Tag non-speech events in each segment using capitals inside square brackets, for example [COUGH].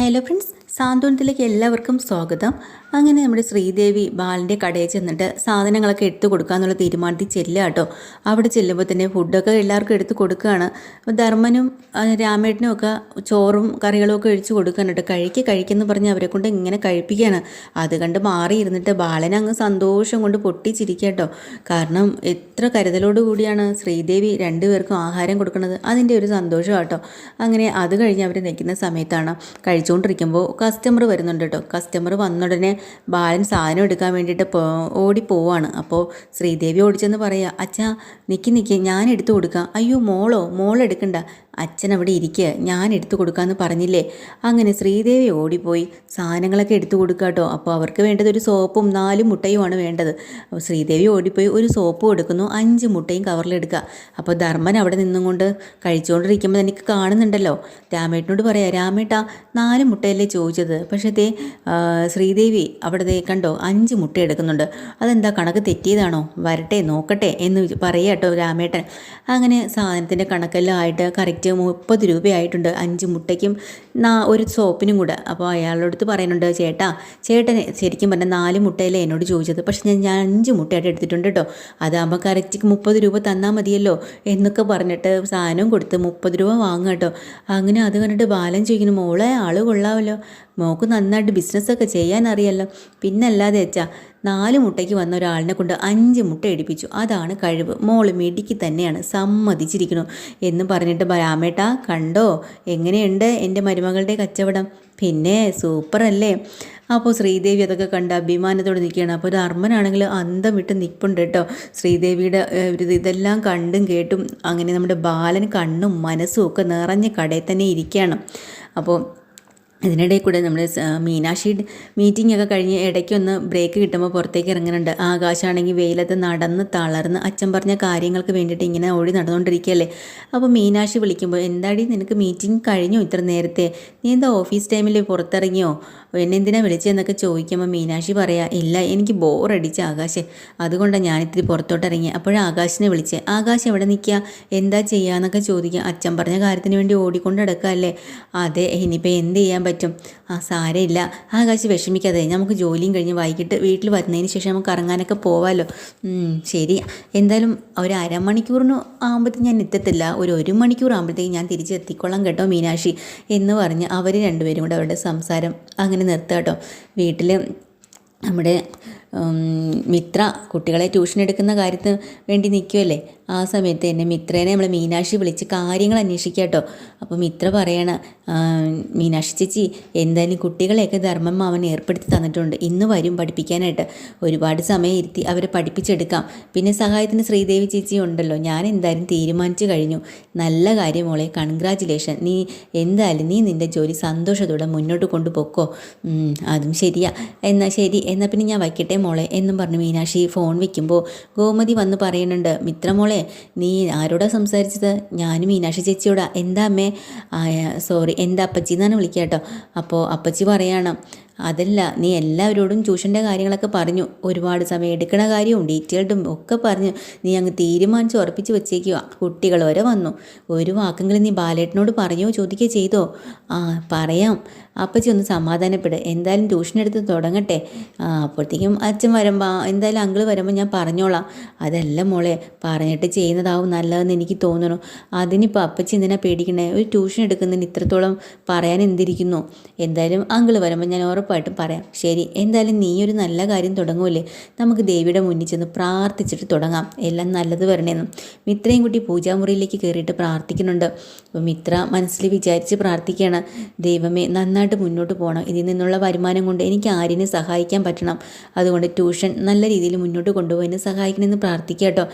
Hello friends സാന്ത്വനത്തിലേക്ക് എല്ലാവർക്കും സ്വാഗതം. അങ്ങനെ നമ്മുടെ ശ്രീദേവി ബാലിന്റെ കടയിൽ ചെന്നിട്ട് സാധനങ്ങളൊക്കെ എടുത്തു കൊടുക്കാന്നുള്ള തീരുമാനത്തിൽ ചെല്ലുക കേട്ടോ. അവിടെ ചെല്ലുമ്പോൾ തന്നെ ഫുഡൊക്കെ എല്ലാവർക്കും എടുത്തു കൊടുക്കുകയാണ്. ധർമ്മനും രാമേട്ടനും ഒക്കെ ചോറും കറികളും ഒക്കെ ഒഴിച്ചു കൊടുക്കാനുണ്ട് കഴിക്ക് കഴിക്കുന്നു പറഞ്ഞ് അവരെ കൊണ്ട് ഇങ്ങനെ കഴിപ്പിക്കുകയാണ്. അത് കണ്ട് മാറിയിരുന്നിട്ട് ബാലൻ അങ്ങ് സന്തോഷം കൊണ്ട് പൊട്ടിച്ചിരിക്കുക കേട്ടോ. കാരണം എത്ര കരുതലോട് കൂടിയാണ് ശ്രീദേവി രണ്ടുപേർക്കും ആഹാരം കൊടുക്കുന്നത്. അതിന്റെ ഒരു സന്തോഷം കേട്ടോ. അങ്ങനെ അത് കഴിഞ്ഞ് അവർ നിൽക്കുന്ന സമയത്താണ് കഴിച്ചുകൊണ്ടിരിക്കുമ്പോൾ കസ്റ്റമർ വരുന്നുണ്ട് കേട്ടോ കസ്റ്റമർ വന്നുടനെ ബാലൻ സാധനം എടുക്കാൻ വേണ്ടിയിട്ട് ഓടി പോവാണ്. അപ്പോൾ ശ്രീദേവി ഓടിച്ചെന്ന് പറയുക അച്ഛാ നിൽക്കി നിൽക്കി ഞാൻ എടുത്തു കൊടുക്കാം. അയ്യോ മോളോ മോൾ എടുക്കണ്ട അച്ഛൻ അവിടെ ഇരിക്കുക ഞാൻ എടുത്തു കൊടുക്കാമെന്ന് പറഞ്ഞില്ലേ? അങ്ങനെ ശ്രീദേവി ഓടിപ്പോയി. സാധനങ്ങളൊക്കെ എടുത്തു കൊടുക്കുക കേട്ടോ. അപ്പോൾ അവർക്ക് വേണ്ടത് ഒരു സോപ്പും നാല് മുട്ടയുമാണ് വേണ്ടത്. അപ്പോൾ ശ്രീദേവി ഓടിപ്പോയി ഒരു സോപ്പ് എടുക്കുന്നു അഞ്ച് മുട്ടയും കവറിലെടുക്കുക അപ്പോൾ ധർമ്മൻ അവിടെ നിന്നും കൊണ്ട് കഴിച്ചുകൊണ്ടിരിക്കുമ്പോൾ എനിക്ക് കാണുന്നുണ്ടല്ലോ. രാമേട്ടനോട് പറയാം രാമേട്ട നാല് മുട്ടയല്ലേ ചോദിച്ചത്? പക്ഷേ ദേ ശ്രീദേവി അവിടെ ദേ കണ്ടോ അഞ്ച് മുട്ട എടുക്കുന്നുണ്ട്. അതെന്താ കണക്ക് തെറ്റിയതാണോ? വരട്ടെ നോക്കട്ടെ എന്ന് പറയാം കേട്ടോ രാമേട്ടൻ. അങ്ങനെ സാധനത്തിന്റെ കണക്കെല്ലാം ആയിട്ട് കറക്റ്റ് മുപ്പത് രൂപയായിട്ടുണ്ട്. അഞ്ച് മുട്ടയ്ക്കും ഒരു സോപ്പിനും കൂടെ. അപ്പോൾ അയാളുടെ അടുത്ത് പറയുന്നുണ്ട് ചേട്ടാ ചേട്ടൻ ശരിക്കും പറഞ്ഞാൽ നാല് മുട്ടയല്ലേ എന്നോട് ചോദിച്ചത്. പക്ഷേ ഞാൻ ഞാൻ അഞ്ച് മുട്ടയായിട്ട് എടുത്തിട്ടുണ്ട് കേട്ടോ. അതാകുമ്പോൾ കറക്റ്റ് മുപ്പത് രൂപ തന്നാൽ മതിയല്ലോ എന്നൊക്കെ പറഞ്ഞിട്ട് സാധനവും കൊടുത്ത് മുപ്പത് രൂപ വാങ്ങുക കേട്ടോ. അങ്ങനെ അത് കണ്ടിട്ട് ബാലൻ ചോദിക്കുന്നു മോളെ ആൾ കൊള്ളാമല്ലോ. മോക്ക് നന്നായിട്ട് ബിസിനസ്സൊക്കെ ചെയ്യാൻ അറിയാമല്ലോ പിന്നല്ലാതെ വെച്ചാൽ നാല് മുട്ടയ്ക്ക് വന്ന ഒരാളിനെ കൊണ്ട് അഞ്ച് മുട്ട എടുപ്പിച്ചു അതാണ് കഴിവ്. മോൾ മിടിക്ക് തന്നെയാണ് സമ്മതിച്ചിരിക്കണു എന്ന് പറഞ്ഞിട്ട് രാമേട്ട കണ്ടോ? എങ്ങനെയുണ്ട് എന്റെ മരുമകളുടെ കച്ചവടം? പിന്നെ സൂപ്പറല്ലേ? അപ്പോൾ ശ്രീദേവി അതൊക്കെ കണ്ട് അഭിമാനത്തോടെ നിൽക്കുകയാണ്. അപ്പോൾ ഒരു അർമ്മനാണെങ്കിൽ അന്തം വിട്ട് നിൽപ്പുണ്ട് കേട്ടോ. ശ്രീദേവിയുടെ ഒരു ഇത് ഇതെല്ലാം കണ്ടും കേട്ടും അങ്ങനെ നമ്മുടെ ബാലൻ കണ്ണും മനസ്സും ഒക്കെ നിറഞ്ഞ് കടയിൽ തന്നെ ഇരിക്കുകയാണ്. അപ്പോൾ ഇതിനിടയിൽ കൂടെ നമ്മൾ മീനാക്ഷി മീറ്റിംഗ് ഒക്കെ കഴിഞ്ഞ് ഇടയ്ക്കൊന്ന് ബ്രേക്ക് കിട്ടുമ്പോൾ പുറത്തേക്ക് ഇറങ്ങുന്നുണ്ട് ആകാശമാണെങ്കിൽ വെയിലത്ത് നടന്ന് തളർന്ന് അച്ഛൻ പറഞ്ഞ കാര്യങ്ങൾക്ക് വേണ്ടിയിട്ട് ഇങ്ങനെ ഓടി നടന്നുകൊണ്ടിരിക്കുകയല്ലേ? അപ്പോൾ മീനാക്ഷി വിളിക്കുമ്പോൾ എന്താടി നിനക്ക് മീറ്റിംഗ് കഴിഞ്ഞു ഇത്ര നേരത്തെ? നീ എന്താ ഓഫീസ് ടൈമിൽ പുറത്തിറങ്ങിയോ? എന്നെ എന്തിനാണ് വിളിച്ചതെന്നൊക്കെ ചോദിക്കുമ്പോൾ മീനാക്ഷി പറയാ ഇല്ല എനിക്ക് ബോറടിച്ച് ആകാശ്. അതുകൊണ്ടാണ് ഞാനിത്തിരി പുറത്തോട്ട് ഇറങ്ങി അപ്പോഴാണ് ആകാശിനെ വിളിച്ച്. ആകാശ് എവിടെ നിൽക്കുക എന്താ ചെയ്യുക എന്നൊക്കെ ചോദിക്കുക അച്ഛൻ പറഞ്ഞ കാര്യത്തിന് വേണ്ടി ഓടിക്കൊണ്ട് നടക്കുകയല്ലേ അതെ ഇനിയിപ്പോൾ എന്ത് ചെയ്യാൻ പറ്റും? ആ സാരമില്ല. ആകാശ് വിഷമിക്കാതെ നമുക്ക് ജോലിയും കഴിഞ്ഞ് വൈകിട്ട് വീട്ടിൽ വരുന്നതിന് ശേഷം നമുക്ക് ഇറങ്ങാനൊക്കെ പോവാമല്ലോ ശരി. എന്തായാലും ഒരു അരമണിക്കൂറിന് ആകുമ്പോഴത്തേക്ക് ഞാൻ എത്തത്തില്ല. ഒരു ഒരു മണിക്കൂർ ആകുമ്പോഴത്തേക്ക് ഞാൻ തിരിച്ച് എത്തിക്കൊള്ളാം കേട്ടോ മീനാക്ഷി എന്ന് പറഞ്ഞ് അവർ രണ്ടുപേരും കൂടെ അവരുടെ സംസാരം അങ്ങനെ നിർത്തുക കേട്ടോ. വീട്ടിൽ നമ്മുടെ മിത്ര കുട്ടികളെ ട്യൂഷൻ എടുക്കുന്ന കാര്യത്തിന് വേണ്ടി നിൽക്കുമല്ലേ ആ സമയത്ത് എന്നെ മിത്രേനെ നമ്മൾ മീനാക്ഷി വിളിച്ച് കാര്യങ്ങൾ അന്വേഷിക്കുക കേട്ടോ അപ്പോൾ മിത്ര പറയണ മീനാക്ഷി ചേച്ചി എന്തായാലും കുട്ടികളെയൊക്കെ ധർമ്മം അവൻ ഏർപ്പെടുത്തി തന്നിട്ടുണ്ട്. ഇന്ന് വരും പഠിപ്പിക്കാനായിട്ട്. ഒരുപാട് സമയം ഇരുത്തി അവരെ പഠിപ്പിച്ചെടുക്കാം. പിന്നെ സഹായത്തിന് ശ്രീദേവി ചേച്ചി ഉണ്ടല്ലോ. ഞാൻ എന്തായാലും തീരുമാനിച്ചു കഴിഞ്ഞു. നല്ല കാര്യം മോളെ കൺഗ്രാചുലേഷൻ നീ എന്തായാലും നീ നിന്റെ ജോലി സന്തോഷത്തോടെ മുന്നോട്ട് കൊണ്ടുപോക്കോ. അതും ശരിയാ. എന്നാൽ ശരി എന്നാൽ പിന്നെ ഞാൻ വയ്ക്കട്ടെ മോളെ എന്നും പറഞ്ഞു മീനാക്ഷി ഫോൺ വയ്ക്കുമ്പോൾ ഗോമതി വന്ന് പറയുന്നുണ്ട് മിത്ര മോളെ നീ ആരോടാ സംസാരിച്ചത്? ഞാനും മീനാക്ഷി ചേച്ചിയോടാ. എന്താ അമ്മേ? സോറി എന്റെ അപ്പച്ചി എന്നാണ് വിളിക്കുക കേട്ടോ. അപ്പോൾ അപ്പച്ചി പറയണം അതല്ല നീ എല്ലാവരോടും ട്യൂഷന്റെ കാര്യങ്ങളൊക്കെ പറഞ്ഞു. ഒരുപാട് സമയം എടുക്കണ കാര്യവും ഡീറ്റെയിൽഡും ഒക്കെ പറഞ്ഞു. നീ അങ്ങ് തീരുമാനിച്ച് ഉറപ്പിച്ച് വെച്ചേക്കുക. കുട്ടികൾ വരെ വന്നു. ഒരു വാക്കെങ്കിലും നീ ബാലേട്ടനോട് പറഞ്ഞോ ചോദിക്കുകയോ ചെയ്തോ? ആ പറയാം. അപ്പച്ചി ഒന്ന് സമാധാനപ്പെട്. എന്തായാലും ട്യൂഷൻ എടുത്ത് തുടങ്ങട്ടെ അപ്പോഴത്തേക്കും അച്ഛൻ വരുമ്പോൾ എന്തായാലും അങ്കിൾ വരുമ്പോൾ ഞാൻ പറഞ്ഞോളാം. അതല്ല മോളെ പറഞ്ഞിട്ട് ചെയ്യുന്നതാവും നല്ലതെന്ന് എനിക്ക് തോന്നുന്നു. അതിനിപ്പോൾ അപ്പച്ചി എന്തിനാ പേടിക്കണേ? ഒരു ട്യൂഷൻ എടുക്കുന്നതിന് ഇത്രത്തോളം പറയാൻ എന്തിരിക്കുന്നു? എന്തായാലും അങ്കിൾ വരുമ്പോൾ ഞാൻ ഉറപ്പായിട്ടും പറയാം. ശരി എന്തായാലും നീ ഒരു നല്ല കാര്യം തുടങ്ങുമല്ലേ നമുക്ക് ദേവിയുടെ മുന്നിൽ ചെന്ന് പ്രാർത്ഥിച്ചിട്ട് തുടങ്ങാം. എല്ലാം നല്ലത് വരണേന്നും. മിത്രയും കുട്ടി പൂജാമുറിയിലേക്ക് കയറിയിട്ട് പ്രാർത്ഥിക്കുന്നുണ്ട്. അപ്പം മിത്ര മനസ്സിൽ വിചാരിച്ച് പ്രാർത്ഥിക്കുകയാണ് ദൈവമേ നന്നായിട്ട് മുന്നോട്ട് പോകണം. ഇതിൽ നിന്നുള്ള വരുമാനം കൊണ്ട് എനിക്ക് ആര്യനെ സഹായിക്കാൻ പറ്റണം. അതുകൊണ്ട് ട്യൂഷൻ നല്ല രീതിയിൽ മുന്നോട്ട് കൊണ്ടുപോയി സഹായിക്കണമെന്ന് പ്രാർത്ഥിക്കുക കേട്ടോ.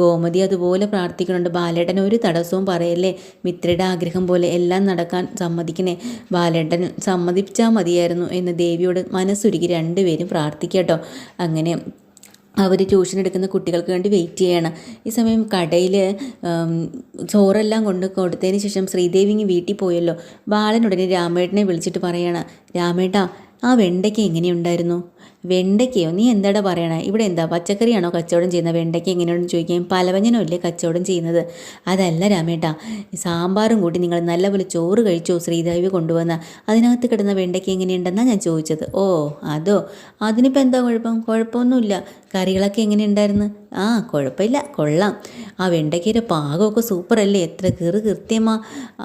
ഗോമതി അതുപോലെ പ്രാർത്ഥിക്കുന്നുണ്ട്. ബാലേട്ടൻ ഒരു തടസ്സവും പറയല്ലേ? മിത്രയുടെ ആഗ്രഹം പോലെ എല്ലാം നടക്കാൻ സമ്മതിക്കണേ. ബാലേട്ടൻ സമ്മതിച്ചാൽ മതിയായിരുന്നു എന്ന് ദേവിയോട് മനസ്സുരുക്കി രണ്ടുപേരും പ്രാർത്ഥിക്കുക കേട്ടോ. അങ്ങനെ അവർ ട്യൂഷൻ എടുക്കുന്ന കുട്ടികൾക്ക് വേണ്ടി വെയിറ്റ് ചെയ്യണം. ഈ സമയം കടയിൽ ചോറെല്ലാം കൊണ്ട് കൊടുത്തതിന് ശേഷം ശ്രീദേവി ഇങ്ങ് വീട്ടിൽ പോയല്ലോ. ബാലനുടനെ രാമേട്ടനെ വിളിച്ചിട്ട് പറയണം രാമേട്ടാ ആ വെണ്ടയ്ക്ക് എങ്ങനെയുണ്ടായിരുന്നു? വെണ്ടയ്ക്കയോ? നീ എന്താടാ പറയണേ? ഇവിടെ എന്താ? പച്ചക്കറിയാണോ കച്ചവടം ചെയ്യുന്നത്? വെണ്ടയ്ക്ക എങ്ങനെയാണെന്ന് ചോദിക്കുകയും പലവഞ്ഞനോ അല്ലേ കച്ചവടം ചെയ്യുന്നത്? അതല്ല രാമേട്ടാ സാമ്പാറും കൂട്ടി നിങ്ങൾ നല്ലപോലെ ചോറ് കഴിച്ചോ ശ്രീദേവി കൊണ്ടുവന്ന? അതിനകത്ത് കിടന്ന വെണ്ടയ്ക്ക എങ്ങനെയുണ്ടെന്നാണ് ഞാൻ ചോദിച്ചത്. ഓ അതോ? അതിനിപ്പോൾ എന്താ കുഴപ്പം? കുഴപ്പമൊന്നുമില്ല. കറികളൊക്കെ എങ്ങനെയുണ്ടായിരുന്നു? ആ കുഴപ്പമില്ല. കൊള്ളാം. ആ വെണ്ടയ്ക്കയുടെ പാകമൊക്കെ സൂപ്പറല്ലേ? എത്ര കീറ് കൃത്യമാ.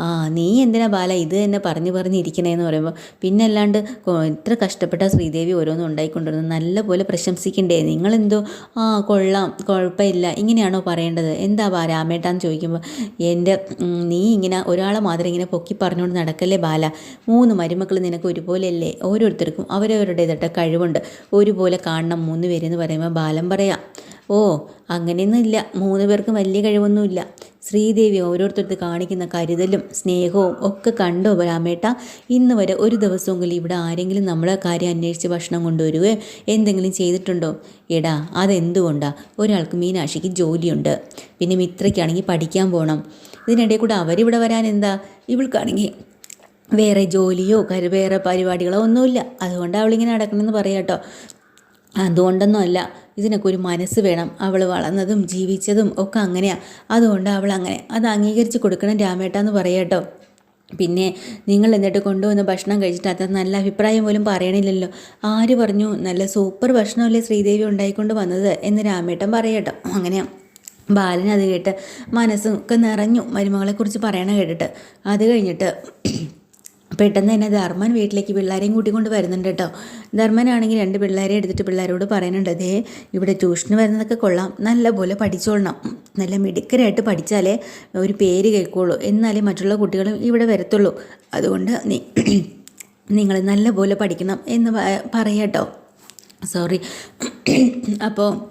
ആ നീ എന്തിനാ ബാല ഇത് തന്നെ പറഞ്ഞു പറഞ്ഞിരിക്കണേന്ന് പറയുമ്പോൾ പിന്നെ അല്ലാണ്ട് എത്ര കഷ്ടപ്പെട്ട ശ്രീദേവി ഓരോന്നും ഉണ്ടായിക്കൊണ്ടിരുന്നത് നല്ലപോലെ പ്രശംസിക്കണ്ടേ? നിങ്ങളെന്തോ ആ കൊള്ളാം കുഴപ്പമില്ല. ഇങ്ങനെയാണോ പറയേണ്ടത്? എന്താ ബാ രാമേട്ടാന്ന് ചോദിക്കുമ്പോൾ എന്റെ നീ ഇങ്ങനെ ഒരാളെ മാത്രം ഇങ്ങനെ പൊക്കി പറഞ്ഞുകൊണ്ട് നടക്കല്ലേ ബാല? മൂന്ന് മരുമക്കൾ നിനക്ക് ഒരുപോലെയല്ലേ? ഓരോരുത്തർക്കും അവരവരുടേതായിട്ട് കഴിവുണ്ട്. ഒരുപോലെ കാണണം മൂന്ന് പേരെന്ന് പറയുമ്പോൾ ബാലം പറയാം. ഓ അങ്ങനെയൊന്നും ഇല്ല മൂന്ന് പേർക്കും വലിയ കഴിവൊന്നുമില്ല. ശ്രീദേവി ഓരോരുത്തർക്ക് കാണിക്കുന്ന കരുതലും സ്നേഹവും ഒക്കെ കണ്ടോ രാമേട്ട? ഇന്ന് വരെ ഒരു ദിവസമെങ്കിലും ഇവിടെ ആരെങ്കിലും നമ്മളെ കാര്യം അന്വേഷിച്ച് ഭക്ഷണം കൊണ്ടുവരുകയോ എന്തെങ്കിലും ചെയ്തിട്ടുണ്ടോ? എടാ അതെന്തുകൊണ്ടാ? ഒരാൾക്ക് മീനാക്ഷിക്ക് ജോലിയുണ്ട്. പിന്നെ മിത്രയ്ക്കാണെങ്കിൽ പഠിക്കാൻ പോകണം ഇതിനിടയിൽ കൂടെ അവരിവിടെ വരാൻ എന്താ? ഇവൾക്കാണെങ്കിൽ വേറെ ജോലിയോ വേറെ പരിപാടികളോ ഒന്നുമില്ല. അതുകൊണ്ട് അവളിങ്ങനെ നടക്കണമെന്ന് പറയാം കേട്ടോ അതുകൊണ്ടൊന്നും അല്ല. ഇതിനൊക്കെ ഒരു മനസ്സ് വേണം. അവൾ വളർന്നതും ജീവിച്ചതും ഒക്കെ അങ്ങനെയാണ് അതുകൊണ്ട് അവൾ അങ്ങനെ അത് അംഗീകരിച്ച് കൊടുക്കണം രാമേട്ട എന്ന് പറയട്ടോ പിന്നെ നിങ്ങൾ എന്നിട്ട് കൊണ്ടുവന്ന ഭക്ഷണം കഴിച്ചിട്ട് അത് നല്ല അഭിപ്രായം പോലും പറയണില്ലല്ലോ. ആര് പറഞ്ഞു? നല്ല സൂപ്പർ ഭക്ഷണമല്ലേ ശ്രീദേവി ഉണ്ടായിക്കൊണ്ട് വന്നത് എന്ന് രാമേട്ടൻ പറയട്ടോ അങ്ങനെയാണ് ബാലൻ അത് കേട്ട് മനസ്സും ഒക്കെ നിറഞ്ഞു മരുമകളെക്കുറിച്ച് പറയണ കേട്ടിട്ട്. അത് കഴിഞ്ഞിട്ട് പെട്ടെന്ന് തന്നെ ധർമ്മൻ വീട്ടിലേക്ക് പിള്ളേരെയും കൂട്ടിക്കൊണ്ട് വരുന്നുണ്ട് കേട്ടോ. ധർമ്മനാണെങ്കിൽ രണ്ട് പിള്ളേരെ എടുത്തിട്ട് പിള്ളേരോട് പറയുന്നുണ്ട് അതേ ഇവിടെ ട്യൂഷന് വരുന്നതൊക്കെ കൊള്ളാം. നല്ലപോലെ പഠിച്ചോളണം. നല്ല മിടുക്കരായിട്ട് പഠിച്ചാലേ ഒരു പേര് കേൾക്കുള്ളൂ. എന്നാലേ മറ്റുള്ള കുട്ടികളും ഇവിടെ വരത്തുള്ളൂ. അതുകൊണ്ട് നീ [CLEARS THROAT] നിങ്ങൾ നല്ലപോലെ പഠിക്കണം എന്ന് പറയട്ടോ. സോറി അപ്പോൾ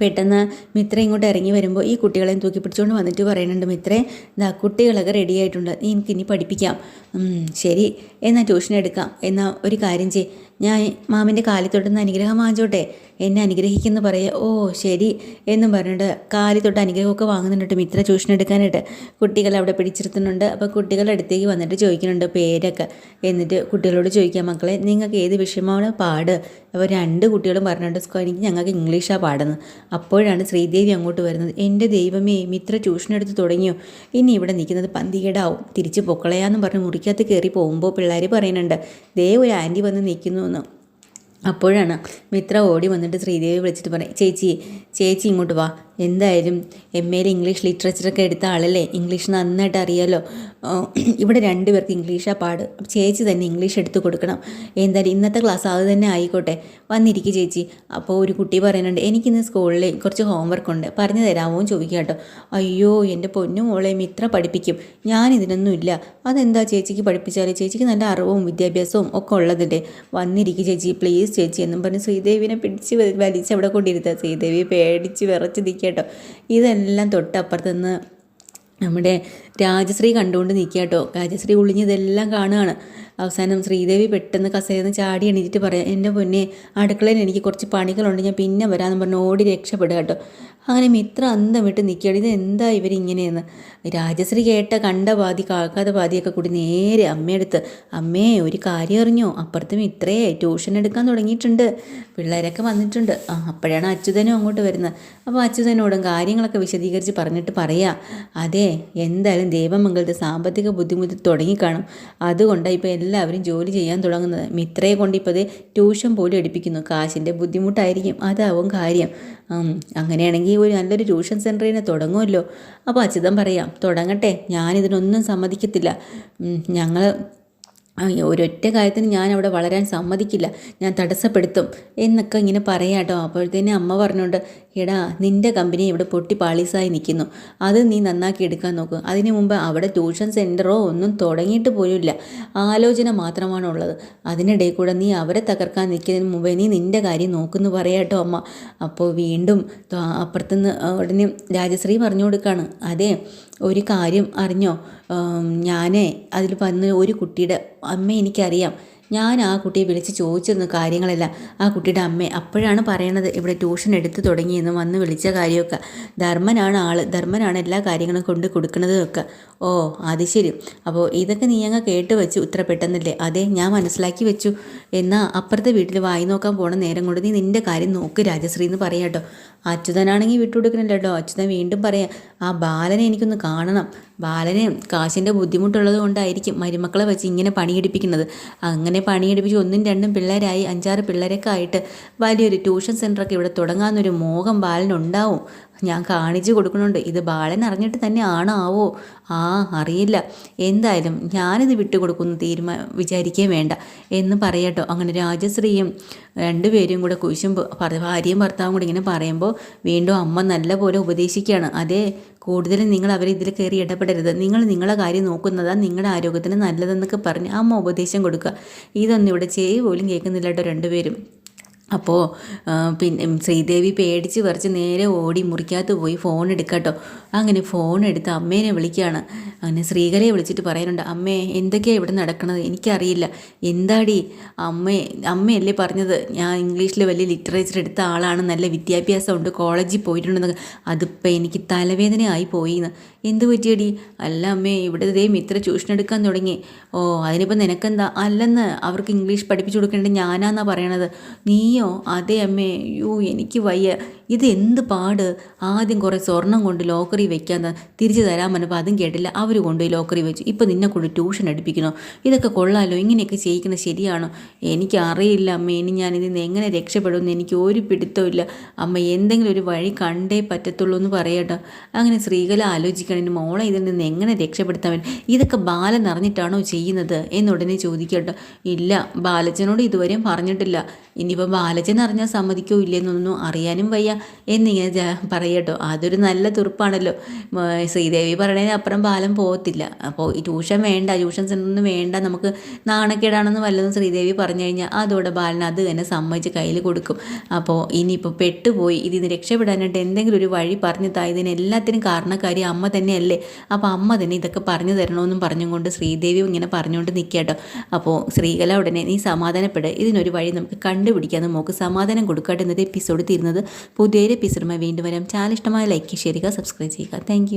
പെട്ടെന്ന് മിത്ര ഇങ്ങോട്ട് ഇറങ്ങി വരുമ്പോൾ ഈ കുട്ടികളെയും തൂക്കി പിടിച്ചുകൊണ്ട് വന്നിട്ട് പറയുന്നുണ്ട് മിത്രേ ഇതാ കുട്ടികളൊക്കെ റെഡി ആയിട്ടുണ്ട്. നീ എനിക്ക് ഇനി പഠിപ്പിക്കാം ശരി. എന്നാൽ ട്യൂഷൻ എടുക്കാം. എന്നാൽ ഒരു കാര്യം ചെയ് ഞാൻ മാമിന്റെ കാലിൽ തൊട്ടുന്ന അനുഗ്രഹം വാങ്ങിച്ചോട്ടെ. എന്നെ അനുഗ്രഹിക്കുന്നു പറയുക ഓ ശരി എന്നും പറഞ്ഞിട്ട് കാലി തൊട്ട് അനുഗ്രഹമൊക്കെ വാങ്ങുന്നുണ്ട് മിത്ര ട്യൂഷൻ എടുക്കാനായിട്ട്. കുട്ടികൾ അവിടെ പിടിച്ചിരുത്തുന്നുണ്ട്. അപ്പോൾ കുട്ടികളുടെ അടുത്തേക്ക് വന്നിട്ട് ചോദിക്കുന്നുണ്ട് പേരൊക്കെ. എന്നിട്ട് കുട്ടികളോട് ചോദിക്കാം മക്കളെ നിങ്ങൾക്ക് ഏത് വിഷയമാണ് പാട്? അപ്പോൾ രണ്ട് കുട്ടികളും പറഞ്ഞിട്ട് "സ്കോ, എനിക്ക് ഞങ്ങൾക്ക് ഇംഗ്ലീഷാണ് പാടുന്നത് അപ്പോഴാണ് ശ്രീദേവി അങ്ങോട്ട് വരുന്നത്. എന്റെ ദൈവമേ മിത്ര ട്യൂഷൻ എടുത്ത് തുടങ്ങിയോ? ഇനി ഇവിടെ നിൽക്കുന്നത് പന്തികേടാവും. തിരിച്ച് പൊക്കളയാന്ന് പറഞ്ഞ് മുറിക്കകത്ത് കയറി പോകുമ്പോൾ പിള്ളേർ പറയുന്നുണ്ട് ദേ ഒരു ആന്റി വന്ന് നിൽക്കുന്നു. എന്ന് അപ്പോഴാണ് മിത്ര ഓടി വന്നിട്ട് ശ്രീദേവി വിളിച്ചിട്ട് പറയും ചേച്ചി ചേച്ചി ഇങ്ങോട്ട് വാ. എന്തായാലും എം എയിൽ ഇംഗ്ലീഷ് ലിറ്ററേച്ചറൊക്കെ എടുത്ത ആളല്ലേ? ഇംഗ്ലീഷ് നന്നായിട്ട് അറിയാലോ. ഇവിടെ രണ്ടുപേർക്ക് ഇംഗ്ലീഷാണ് പാട്. ചേച്ചി തന്നെ ഇംഗ്ലീഷ് എടുത്ത് കൊടുക്കണം. എന്തായാലും ഇന്നത്തെ ക്ലാസ് അത് തന്നെ ആയിക്കോട്ടെ. വന്നിരിക്കും ചേച്ചി. അപ്പോൾ ഒരു കുട്ടി പറയുന്നുണ്ട് എനിക്കിന്ന് സ്കൂളിൽ കുറച്ച് ഹോംവർക്ക് ഉണ്ട്. പറഞ്ഞു തരാമോ? എന്ന് ചോദിക്കുക കേട്ടോ. അയ്യോ എന്റെ പൊന്നു മോളെ മിത്ര പഠിപ്പിക്കും. ഞാൻ ഇതിനൊന്നും ഇല്ല. അതെന്താ ചേച്ചിക്ക് പഠിപ്പിച്ചാൽ ചേച്ചിക്ക് നല്ല അറിവും വിദ്യാഭ്യാസവും ഒക്കെ ഉള്ളതിന്റെ. വന്നിരിക്കും ചേച്ചി. പ്ലീസ് ചേച്ചി എന്നും പറഞ്ഞ് ശ്രീദേവിനെ പിടിച്ച് വലിച്ച് അവിടെ കൊണ്ടിരുത്തുക. ശ്രീദേവി പേടിച്ച് വിറച്ച് നിൽക്കുക കേട്ടോ. ഇതെല്ലാം തൊട്ടപ്പുറത്ത് നിന്ന് നമ്മുടെ രാജശ്രീ കണ്ടുകൊണ്ട് നിൽക്കുക കേട്ടോ രാജശ്രീ ഒളിഞ്ഞ് ഇതെല്ലാം കാണുകയാണ്. അവസാനം ശ്രീദേവി പെട്ടെന്ന് കസേന്ന് ചാടി എണീറ്റിട്ട് പറയാം എന്റെ പൊന്നെ അടുക്കളയിൽ എനിക്ക് കുറച്ച് പണികളുണ്ട് ഞാൻ പിന്നെ വരാമെന്ന് പറഞ്ഞ് ഓടി രക്ഷപ്പെടുക കേട്ടോ. അങ്ങനെ മിത്ര അന്തം വിട്ട് നിൽക്കുകയാണ്. ഇത് എന്താ ഇവരിങ്ങനെയെന്ന് രാജശ്രീ കേട്ട കണ്ട പാതി കാക്കാത്ത പാതിയൊക്കെ കൂടി നേരെ അമ്മയെടുത്ത് അമ്മേ ഒരു കാര്യം അറിഞ്ഞോ? അപ്പുറത്ത് ഇത്രേ ട്യൂഷൻ എടുക്കാൻ തുടങ്ങിയിട്ടുണ്ട്. പിള്ളേരൊക്കെ വന്നിട്ടുണ്ട്. ആ അപ്പോഴാണ് അച്യുതനും അങ്ങോട്ട് വരുന്നത്. അപ്പോൾ അച്യുതനോടും കാര്യങ്ങളൊക്കെ വിശദീകരിച്ച് പറഞ്ഞിട്ട് പറയാം അതെ എന്തായാലും ദേവമംഗലത്തെ സാമ്പത്തിക ബുദ്ധിമുട്ട് തുടങ്ങിക്കാണും. അതുകൊണ്ടാണ് ഇപ്പോൾ എല്ലാവരും ജോലി ചെയ്യാൻ തുടങ്ങുന്നത്. മിത്രയെ കൊണ്ട് ഇപ്പോൾ അത് ട്യൂഷൻ പോലും എടുപ്പിക്കുന്നു. കാശിന്റെ ബുദ്ധിമുട്ടായിരിക്കും. അതാവും കാര്യം. അങ്ങനെയാണെങ്കിൽ ഒരു നല്ലൊരു ട്യൂഷൻ സെന്ററിനെ തുടങ്ങുമല്ലോ. അപ്പോൾ അച്യുതൻ പറയാം തുടങ്ങട്ടെ. ഞാനിതിനൊന്നും സമ്മതിക്കത്തില്ല. ഞങ്ങൾ ഒരൊറ്റ കാര്യത്തിന് ഞാൻ അവിടെ വളരാൻ സമ്മതിക്കില്ല. ഞാൻ തടസ്സപ്പെടുത്തും എന്നൊക്കെ ഇങ്ങനെ പറയാം കേട്ടോ. അപ്പോഴത്തേനും അമ്മ പറഞ്ഞുകൊണ്ട് എടാ നിന്റെ കമ്പനി ഇവിടെ പൊട്ടി പാളീസായി നിൽക്കുന്നു. അത് നീ നന്നാക്കി എടുക്കാൻ നോക്കും. അതിന് മുമ്പ് അവിടെ ട്യൂഷൻ സെന്ററോ ഒന്നും തുടങ്ങിയിട്ട് പോലുമില്ല. ആലോചന മാത്രമാണ് ഉള്ളത്. അതിനിടയിൽ കൂടെ നീ അവരെ തകർക്കാൻ നിൽക്കുന്നതിന് മുമ്പേ നീ നിന്റെ കാര്യം നോക്കുന്നു പറയാം കേട്ടോ അമ്മ. അപ്പോൾ വീണ്ടും അപ്പുറത്തുനിന്ന് ഉടനെ രാജശ്രീ പറഞ്ഞു കൊടുക്കുകയാണ് അതെ ഒരു കാര്യം അറിഞ്ഞോ? ഞാൻ അതിൽ വന്ന് ഒരു കുട്ടിയുടെ അമ്മ എനിക്കറിയാം. ഞാൻ ആ കുട്ടിയെ വിളിച്ച് ചോദിച്ചിരുന്നു കാര്യങ്ങളെല്ലാം. ആ കുട്ടിയുടെ അമ്മ അപ്പോഴാണ് പറയണത് ഇവിടെ ട്യൂഷൻ എടുത്ത് തുടങ്ങിയെന്ന് വന്ന് വിളിച്ച കാര്യമൊക്കെ. ധർമ്മനാണ് ആൾ ധർമ്മനാണ് എല്ലാ കാര്യങ്ങളും കൊണ്ട് കൊടുക്കുന്നതൊക്കെ ഓ അത് ശരി. അപ്പോൾ ഇതൊക്കെ നീ അങ്ങ് കേട്ട് വെച്ചു ഇത്ര പെട്ടെന്നല്ലേ? അതെ ഞാൻ മനസ്സിലാക്കി വെച്ചു. എന്നാൽ അപ്പുറത്തെ വീട്ടിൽ വായി നോക്കാൻ പോണ നേരം കൊണ്ട് നീ നിന്റെ കാര്യം നോക്ക് രാജശ്രീ എന്ന് പറയാം കേട്ടോ. അച്യുതനാണെങ്കിൽ വിട്ടുകൊടുക്കുന്നില്ല കേട്ടോ അച്യുതൻ വീണ്ടും പറയാം ആ ബാലനെ എനിക്കൊന്ന് കാണണം. ബാലനെ കാശിന്റെ ബുദ്ധിമുട്ടുള്ളത് കൊണ്ടായിരിക്കും മരുമക്കളെ വെച്ച് ഇങ്ങനെ പണിയെടുപ്പിക്കുന്നത്. അങ്ങനെ പണിയെടുപ്പിച്ച് ഒന്നും രണ്ടും പിള്ളേരായി അഞ്ചാറ് പിള്ളേരൊക്കെ ആയിട്ട് വലിയൊരു ട്യൂഷൻ സെന്ററൊക്കെ ഇവിടെ തുടങ്ങാമെന്നൊരു മോഹം ബാലനുണ്ടാവും. ഞാൻ കാണിച്ചു കൊടുക്കുന്നുണ്ട്. ഇത് ബാലൻ അറിഞ്ഞിട്ട് തന്നെ ആണാവോ? ആ അറിയില്ല. എന്തായാലും ഞാനിത് വിട്ടുകൊടുക്കുന്നു തീരുമാ വിചാരിക്കേ വേണ്ട. എന്ന് പറയട്ടോ. അങ്ങനെ രാജശ്രീയും രണ്ടുപേരും കൂടെ കുശും ഭാര്യയും ഭർത്താവും കൂടെ ഇങ്ങനെ പറയുമ്പോൾ വീണ്ടും അമ്മ നല്ലപോലെ ഉപദേശിക്കുകയാണ്. അതേ കൂടുതലും നിങ്ങൾ അവരെ ഇതിൽ കയറി ഇടപെടരുത്. നിങ്ങൾ നിങ്ങളെ കാര്യം നോക്കുന്നതാണ് നിങ്ങളുടെ ആരോഗ്യത്തിന് നല്ലതെന്നൊക്കെ പറഞ്ഞ് അമ്മ ഉപദേശം കൊടുക്കുക. ഇതൊന്നും ഇവിടെ ചെയ്യ പോലും കേൾക്കുന്നില്ല കേട്ടോ രണ്ടുപേരും. അപ്പോൾ പിന്നെ ശ്രീദേവി പേടിച്ച് പറിച്ച് നേരെ ഓടി മുറിക്കകത്ത് പോയി ഫോൺ എടുക്കട്ടോ. അങ്ങനെ ഫോൺ എടുത്ത് അമ്മേനെ വിളിക്കുകയാണ് അങ്ങനെ ശ്രീകലയെ വിളിച്ചിട്ട് പറയാനുണ്ട് അമ്മേ എന്തൊക്കെയാണ് ഇവിടെ നടക്കുന്നത് എനിക്കറിയില്ല. എന്താടി? അമ്മേ അമ്മയല്ലേ പറഞ്ഞത് ഞാൻ ഇംഗ്ലീഷിൽ വലിയ ലിറ്ററേച്ചർ എടുത്ത ആളാണ് നല്ല വിദ്യാഭ്യാസമുണ്ട് കോളേജിൽ പോയിട്ടുണ്ടെന്നൊക്കെ. അതിപ്പോൾ എനിക്ക് തലവേദനയായി പോയിന്ന്. എന്ത് പറ്റിയടി? അല്ല അമ്മേ ഇവിടെ ഇതേ ഇത്ര ട്യൂഷൻ എടുക്കാൻ തുടങ്ങി. ഓ അതിനിപ്പോൾ നിനക്കെന്താ? അല്ലെന്ന് അവർക്ക് ഇംഗ്ലീഷ് പഠിപ്പിച്ചു കൊടുക്കേണ്ടത് ഞാനാന്നാ പറയണത്. നീയോ? അതെ അമ്മേ. യോ എനിക്ക് വയ്യ. ഇത് എന്ത് പാട്? ആദ്യം കുറേ സ്വർണം കൊണ്ട് ലോക്കറി വെക്കാൻ തിരിച്ചു തരാൻ പറഞ്ഞപ്പോൾ അതും കേട്ടില്ല. അവർ കൊണ്ടുപോയി ലോക്കറി വെച്ചു. ഇപ്പോൾ നിന്നെ കൊണ്ട് ട്യൂഷൻ അടുപ്പിക്കണോ ഇതൊക്കെ കൊള്ളാലോ? ഇങ്ങനെയൊക്കെ ചെയ്യിക്കുന്നത് ശരിയാണോ? എനിക്കറിയില്ല അമ്മ. ഇനി ഞാൻ ഇതിൽ നിന്ന് എങ്ങനെ രക്ഷപ്പെടുമെന്ന് എനിക്ക് ഒരു പിടുത്തമില്ല അമ്മ എന്തെങ്കിലും ഒരു വഴി കണ്ടേ പറ്റത്തുള്ളൂ എന്ന് പറയട്ടോ. അങ്ങനെ സ്ത്രീകളെ ആലോചിക്കണം മോളെ ഇതിൽ നിന്ന് എങ്ങനെ രക്ഷപ്പെടുത്താൻ ഇതൊക്കെ ബാലൻ അറിഞ്ഞിട്ടാണോ ചെയ്യുന്നത്? എന്നുടനെ ചോദിക്കട്ടോ. ഇല്ല ബാലച്ചനോട് ഇതുവരെയും പറഞ്ഞിട്ടില്ല. ഇനിയിപ്പോൾ ബാലച്ചൻ അറിഞ്ഞാൽ സമ്മതിക്കോ ഇല്ലെന്നൊന്നും അറിയാനും വയ്യ. എന്നിങ്ങനെ പറയട്ടോ അതൊരു നല്ല തുറുപ്പാണല്ലോ. ശ്രീദേവി പറയണതിന് അപ്പുറം ബാലം പോകത്തില്ല. അപ്പോൾ ഈ ട്യൂഷൻ വേണ്ട ട്യൂഷൻ സെന്ററൊന്നും വേണ്ട നമുക്ക് നാണക്കേടാണെന്ന് വല്ലതും ശ്രീദേവി പറഞ്ഞു കഴിഞ്ഞാൽ അതോടെ ബാലൻ അത് തന്നെ സമ്മതിച്ച് കയ്യിൽ കൊടുക്കും. അപ്പോൾ ഇനിയിപ്പോൾ പെട്ടുപോയി ഇതിന് രക്ഷപ്പെടാനായിട്ട് എന്തെങ്കിലും ഒരു വഴി പറഞ്ഞു താ ഇതിനെല്ലാത്തിനും കാരണക്കാരി അമ്മ തന്നെയല്ലേ? അപ്പോൾ അമ്മ തന്നെ ഇതൊക്കെ പറഞ്ഞു തരണമെന്നും പറഞ്ഞുകൊണ്ട് ശ്രീദേവി ഇങ്ങനെ പറഞ്ഞുകൊണ്ട് നിൽക്കട്ടോ അപ്പോൾ ശ്രീകല ഉടനെ നീ സമാധാനപ്പെട്. ഇതിനൊരു വഴി നമുക്ക് കണ്ടുപിടിക്കാമെന്ന് നമുക്ക് സമാധാനം കൊടുക്കട്ടെ എപ്പിസോഡ് തീരുന്നത് പുതിയൊരു എപ്പിസോഡുമായി വീണ്ടും വരാം. ചാനൽ ഇഷ്ടമായ ലൈക്ക് ചെയ്യുക സബ്സ്ക്രൈബ് ചെയ്യുക. താങ്ക്